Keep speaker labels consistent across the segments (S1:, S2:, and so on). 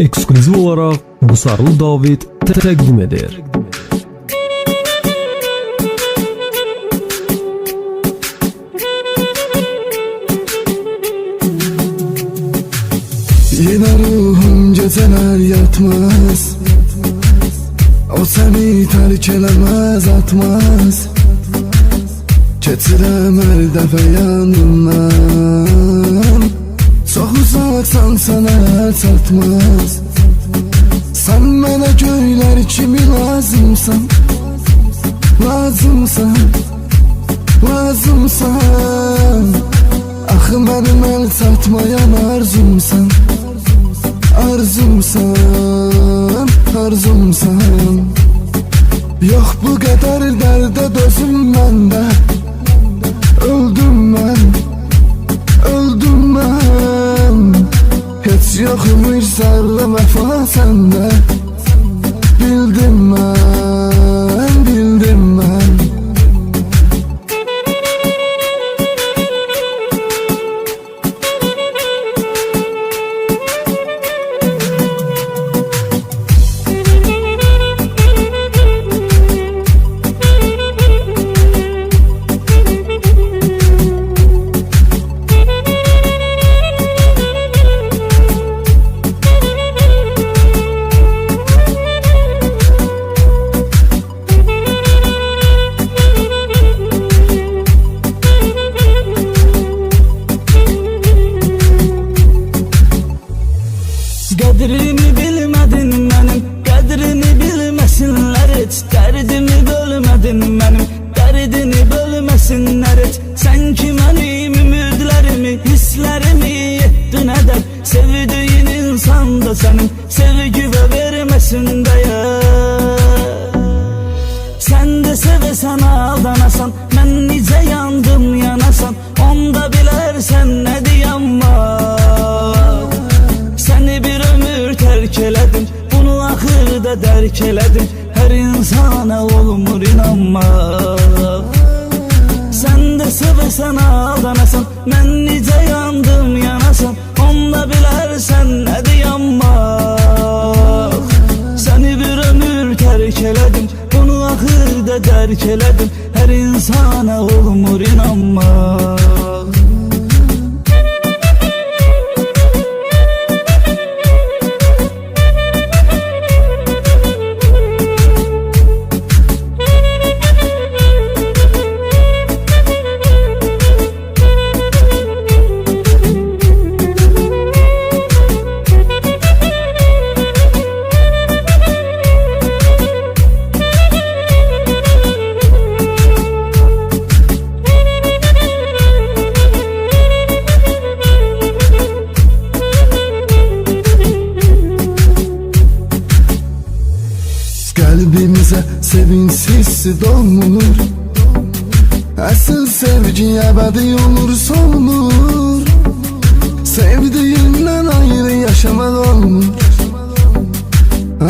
S1: ekskluziv olarak Busarlı David təqdim edir.
S2: Yine ruhum geceler yatmaz. O seni terk elemez atmaz. Keçirəm hər dəfə yanından Çox uzaqsan sənə əl çatmaz Sən mənə göylər kimi lazımsan Lazımsan Lazımsan Axı mənim əl çatmayan arzumsan Arzumsan, arzumsan Yox bu qədər dərdə dözüm məndə Heç yoxmuş sərlə vəfa səndə Bildim mən,
S3: Qədrini bilmədin mənim Qədrini bilməsinlər heç Dərdimi bölmədin mənim Dərdini bölməsinlər heç Sən ki mənim ümidlərimi Hisslərimi yetdin ədər Sevdiyin insan da sənin Sevgi və verməsin dəyər Sən də sevəsən aldanasan Mən necə elədim Hər insana olmur inanmaq Sən də sevəsən aldanasan Mən necə yandım yanasan Onda bilərsən nə deyəm var Səni bir ömür tərk elədim Bunu axırda dərk elədim Hər insana olmur inanmaq
S2: Kalbimize sevinçsiz dolmuyor Asıl sevgi ebedi olur solmur Sevdiğinden ayrı yaşamak olmur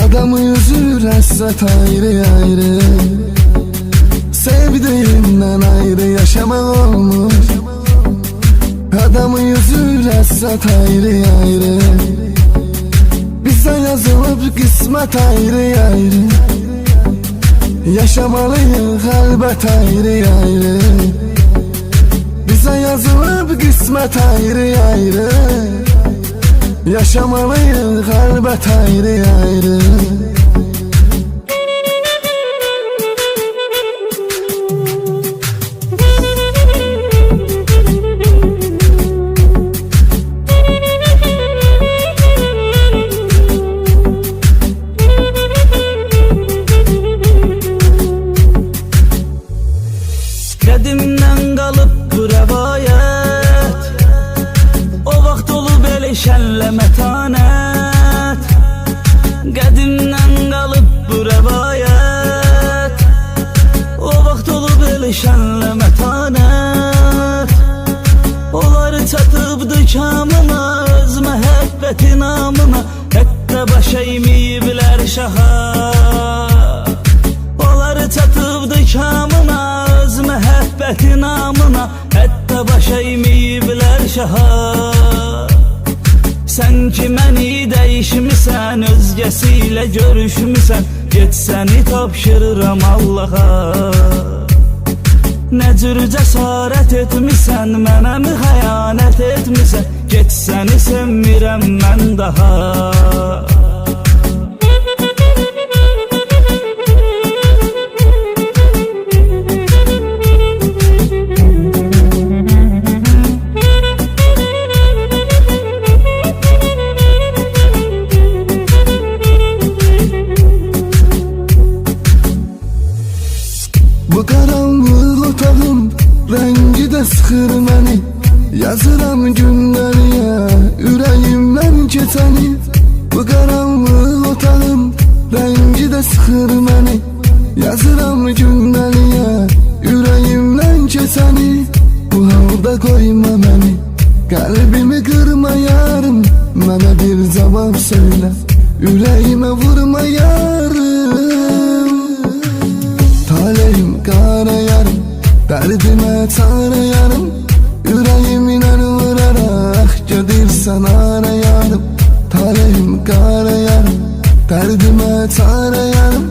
S2: Adamı üzür hasret ayrı ayrı. Sevdiğinden ayrı yaşamak olmur Adamı üzür hasret ayrı ayrı Bize yazılıp kısmet ayrı ayrı. Yaşamalıyız elbet ayrı ayrı. Bize yazılıp kısmet ayrı ayrı. Yaşamalıyız elbet ayrı ayrı
S3: şənlə mətanət Onları çatıbdı kamına öz məhəbbəti namına Hətta baş əyməyiblər şaha. Onları çatıbdı kamına öz məhəbbəti namına Hətta baş əyməyiblər şaha. Sən ki məni dəyişmisən Özgəsilə görüşmüsən Get səni tapşırıram Allaha Nə cür cəsarət etmisən Mənə mi xəyanət etmisən Get səni sevmirəm mən daha
S2: bir cavab söylə Ürəyimə vurma yarım. Talehim kara yarım. Derdime çare yarım. Yüreğimle vurarak Gedirsen ara yarım. Talehim kara yarım. Derdime çare yarım.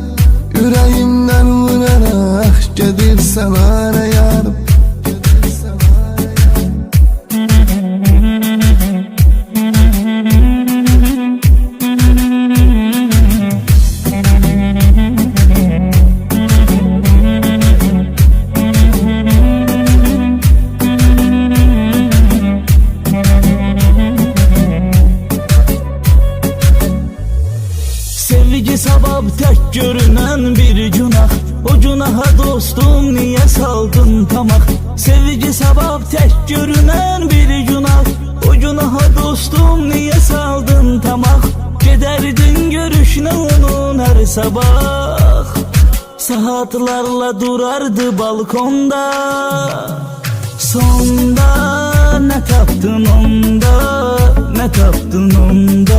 S2: Yüreğimden vurarak Gedirsen ara yarım
S3: görünen bir günah. O günaha dostum niye saldın tamak Sevgi sabab tek görünen bir günah. O günaha dostum niye saldın tamak Gederdin görüşüne onun her sabah? Saatlarla durardı balkonda. Sonda ne taptın onda Ne taptın onda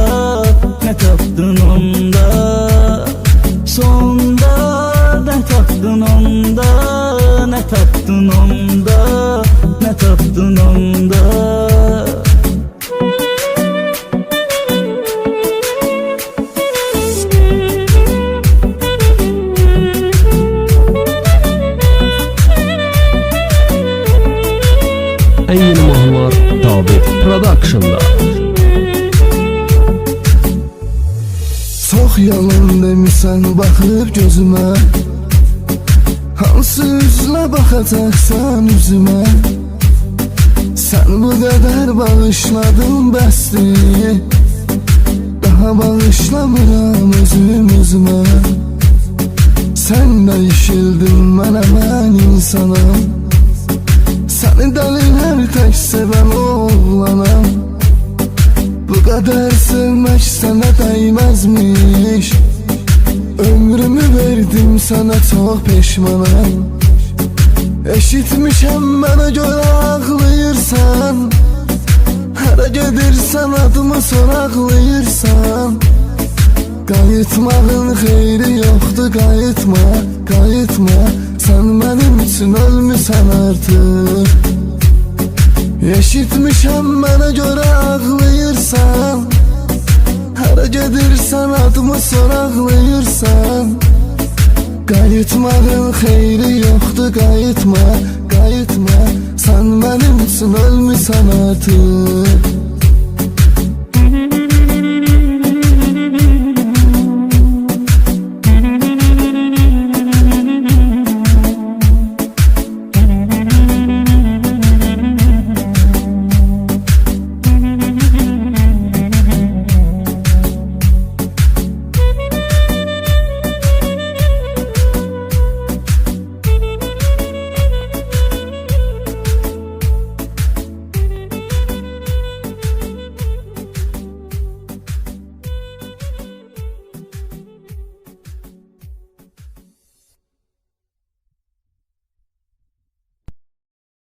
S2: üzlə baxacaqsan üzümə Sən bu qədər bağışladın bəsdir Daha bağışlamıram özüm üzümə Sən dəyişildin mənə mən insanım Səni dəlin hər tək sevən oğlanam Bu kadar sevmek sana değmezmiş. Ömrümü verdim sana çok pişmanım Eşitmişem bana göre ağlayırsan Hara gedirsen adımı soraqlayırsan Qayıtmağın xeyri yoxdur qayıtma, qayıtma Sən mənim üçün ölmüsən artıq Eşitmişəm mənə görə ağlayırsan Hara gedirsən adımı soraqlayırsan Qayıtmağın xeyri yoxdur qayıtma Sən mənim üçün ölmüsən artıq